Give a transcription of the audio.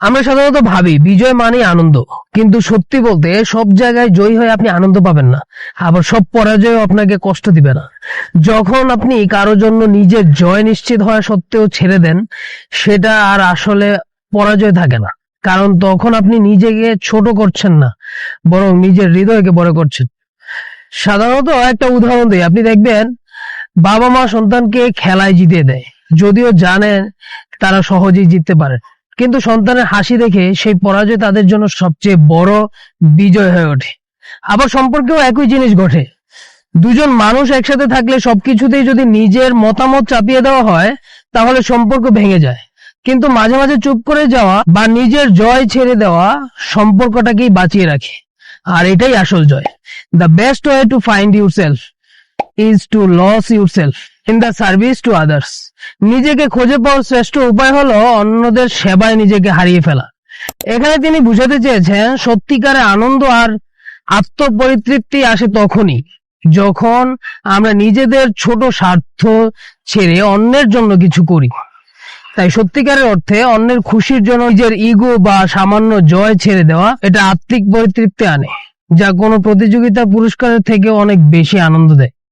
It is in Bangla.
আমরা সাধারণত ভাবি, বিজয় মানেই আনন্দ। কিন্তু সত্যি বলতে সব জায়গায় জয়ী হয়ে আপনি আনন্দ পাবেন না। আবার সব পরাজয় আপনাকে কষ্ট দিবে না। যখন আপনি কারোর জন্য নিজের জয় নিশ্চিত হওয়া সত্ত্বেও ছেড়ে দেন, সেটা আর আসলে পরাজয় থাকে না। কারণ তখন আপনি নিজেকে ছোট করছেন না, বরং নিজের হৃদয়কে বড় করছেন। সাধারণত একটা উদাহরণ দিই, আপনি দেখবেন বাবা মা সন্তানকে খেলায় জিতিয়ে দেয়। যদিও জানেন তারা সহজেই জিততে পারে। কিন্তু সন্তানের হাসি দেখে সেই পরাজয় তাদের জন্য সবচেয়ে বড় বিজয় হয়ে ওঠে। আবার সম্পর্কেও একই জিনিস ঘটে। দুজন মানুষ একসাথে থাকলে সবকিছুতেই যদি নিজের মতামত চাপিয়ে দেওয়া হয়, তাহলে সম্পর্ক ভেঙে যায়। কিন্তু মাঝে মাঝে চুপ করে যাওয়া বা নিজের জয় ছেড়ে দেওয়া সম্পর্কটাকেই বাঁচিয়ে রাখে। আর এটাই আসল জয়। The best way to find yourself is to lose yourself in the service to others নিজেকে খুঁজে পাওয়ার শ্রেষ্ঠ উপায় হলো অন্যদের সেবায় নিজেকে হারিয়ে ফেলা। এখানে তিনি বুঝাতে চেয়েছেন সত্যিকারে আনন্দ আর আত্মপরিতৃপ্তি আসে তখনই, যখন আমরা নিজেদের ছোট স্বার্থ ছেড়ে অন্যের জন্য কিছু করি। তাই সত্যিকারের অর্থে অন্যের খুশির জন্য নিজের ইগো বা সামান্য জয় ছেড়ে দেওয়া, এটা আত্মিক পরিতৃপ্তি আনে, যা কোনো প্রতিযোগিতা পুরস্কারের থেকে অনেক বেশি আনন্দ দেয়।